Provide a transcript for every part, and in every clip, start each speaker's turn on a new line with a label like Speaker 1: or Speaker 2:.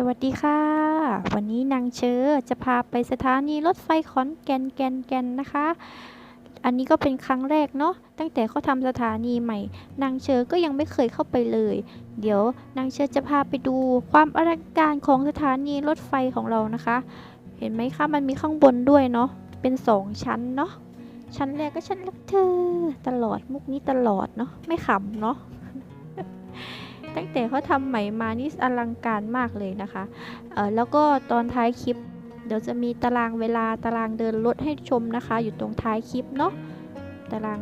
Speaker 1: สวัสดีค่ะ วันนี้นางเชอจะพาไปสถานีรถไฟขอนแก่นแก่นแก่นนะคะ อันนี้ก็เป็นครั้งแรกเนาะตั้งแต่เขาทำสถานีใหม่ นางเชอก็ยังไม่เคยเข้าไปเลย เดี๋ยวนางเชอจะพาไปดูความอลังการของสถานีรถไฟของเรานะคะ เห็นไหมคะมันมีข้างบนด้วยเนาะเป็นสองชั้นเนาะชั้นแรกก็ชั้นรักเธอตลอดมุกนี้ตลอดเนาะไม่ขำเนาะ ตั้งแต่เขาทำใหมมานี่อลังการมากเลยนะคะเออแล้วก็ตอนท้ายคลิป เดี๋ยวจะมีตารางเวลาตารางเดินรถให้ชมนะคะ อยู่ตรงท้ายคลิปเนาะตาราง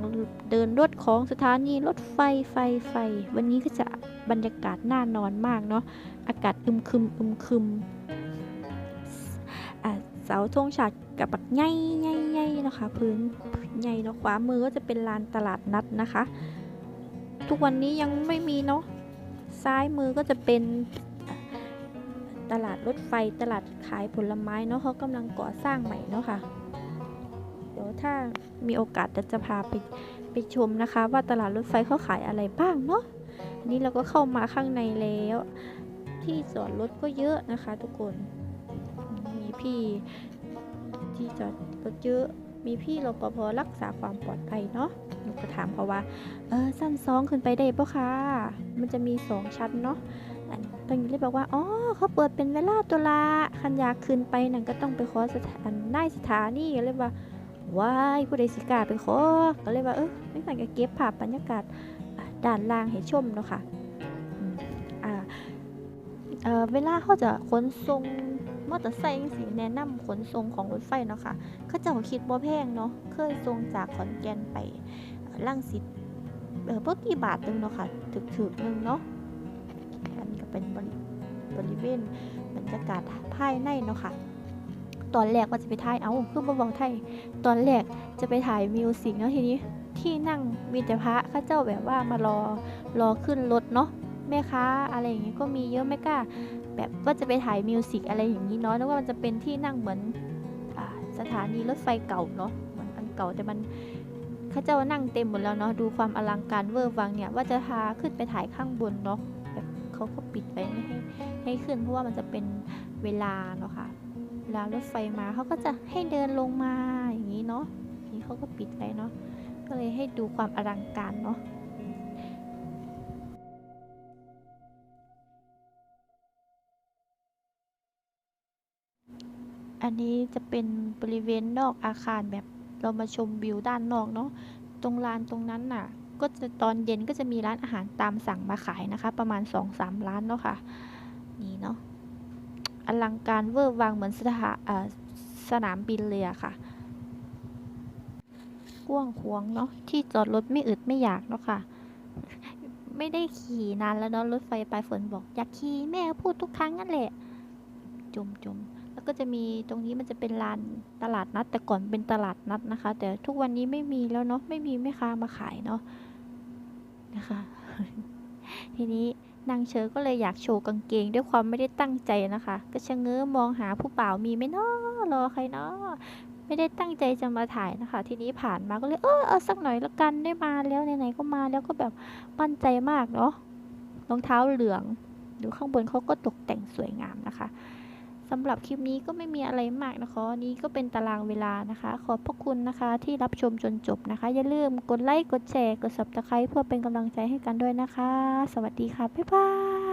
Speaker 1: เดินรถของสถานีรถไฟไฟไฟ วันนี้ก็จะบรรยากาศน่านอนมากเนาะอากาศอึมครึมอึมครึมอะเสาธงฉากกับบักใหญ่ใหญ่ใหญ่นะคะพื้นใหญ่เนาะขวามือก็จะเป็นลานตลาดนัดนะคะ ทุกวันนี้ยังไม่มีเนาะ ซ้ายมือก็จะเป็นตลาดรถไฟตลาดขายผลไม้เนาะเขากำลังก่อสร้างใหม่เนาะค่ะ เดี๋ยวถ้ามีโอกาสจะจะพาไปไปชมนะคะ ว่าตลาดรถไฟเขาขายอะไรบ้างเนาะอันนี้เราก็เข้ามาข้างในแล้ว ที่จอดรถก็เยอะนะคะ ทุกคนมีพี่ที่จอดรถเยอะ มีพี่รปภรักษาความปลอดภัยเนาะหนูก็ถามเขาว่า เออสั้นซองขึ้นไปได้ปะคะ มันจะมีสองชั้นเนาะอันตรงนี้เลยบอกว่า อ๋อ เขาเปิดเป็นเวลาตัวละคันยากขึ้นไปนั่นก็ต้องไปขอสถานนายสถานีก็เลยว่าว้ายผู้ใดสิกาไปขอก็เลยว่า เออไม่สั่งก็เก็บภาพบรรยากาศอะด้านล่างให้ชมเนาะค่ะอ่าเเวลาเขาจะขนส่ง มอเตอร์ไซค์สิแนะนำขนส่งของรถไฟเนาะค่ะเขาเจะคิดบ่แพงเนาะเคยส่งจากขอนแก่นไปลังสิตเออพวกกี่บาทหนึงเนาะค่ะถึกถึกๆหนึงเนาะอันนี้ก็เป็นบริบริเวณบรรยากาศภายในเนาะค่ะตอนแรกว่าจะไปถ่ายเอาคือบ่บอกไทยตอนแรกจะไปถ่ายมิวสิกเนาะทีนี้ที่นั่งมีแต่พระข้าเจ้าแบบว่ามารอรอขึ้นรถเนาะ แม่ค้าอะไรอย่างงี้ก็มีเยอะไม่กล้าแบบว่าจะไปถ่ายมิวสิกอะไรอย่างนี้เนาะแล้วว่ามันจะเป็นที่นั่งเหมือนอสถานีรถไฟเก่าเนาะเหมือนอันเก่าแต่มันข้าเจ้านั่งเต็มหมดแล้วเนาะดูความอลังการเวอร์วังเนี่ยว่าจะพาขึ้นไปถ่ายข้างบนเนาะแบบเขาก็ปิดไว้ไม่ให้ให้ขึ้นเพราะว่ามันจะเป็นเวลาเนาะค่ะเวลารถไฟมาเขาก็จะให้เดินลงมาอย่างนี้เนาะนี่เขาก็ปิดไว้เนาะก็เลยให้ดูความอลังการเนาะ อันนี้จะเป็นบริเวณนอกอาคารแบบเรามาชมวิวด้านนอกเนาะตรงลานตรงนั้นน่ะ ก็จะตอนเย็นก็จะมีร้านอาหารตามสั่งมาขายนะคะ ประมาณ 2-3 ร้านเนาะค่ะ นี่เนาะอลังการเวอร์วังเหมือนสถาสนามบินเลยอะค่ะกว้างขวงเนาะที่จอดรถไม่อึดไม่อยากเนาะค่ะ ไม่ได้ขี่นานแล้วเนาะรถไฟไปฝนบอกอยากขี่แม่พูดทุกครั้งนั่นแหละ จุมจุม ก็จะมีตรงนี้มันจะเป็นลานตลาดนัดแต่ก่อนเป็นตลาดนัดนะคะ แต่ทุกวันนี้ไม่มีแล้วเนาะไม่มีแม่ค้ามาขายเนาะนะคะ ทีนี้นางเชอก็เลยอยากโชว์กางเกงด้วยความไม่ได้ตั้งใจนะคะ ก็ชะเง้อมองหาผู้บ่าวมีไหมเนาะรอใครเนาะไม่ได้ตั้งใจจะมาถ่ายนะคะ ทีนี้ผ่านมาก็เลยเออเอาสักหน่อยละกันได้มาแล้วไหนๆก็มาแล้วก็แบบมั่นใจมากเนาะรองเท้าเหลืองดูข้างบนเขาก็ตกแต่งสวยงามนะคะ สำหรับคลิปนี้ก็ไม่มีอะไรมากนะคะนนี้ก็เป็นตารางเวลานะคะ ขอบพระคุณนะคะที่รับชมจนจบนะคะ อย่าลืมกดไลค์กดแชร์กด subscribe เพื่อเป็นกำลังใจให้กันด้วยนะคะ สวัสดีค่ะ บ๊ายบาย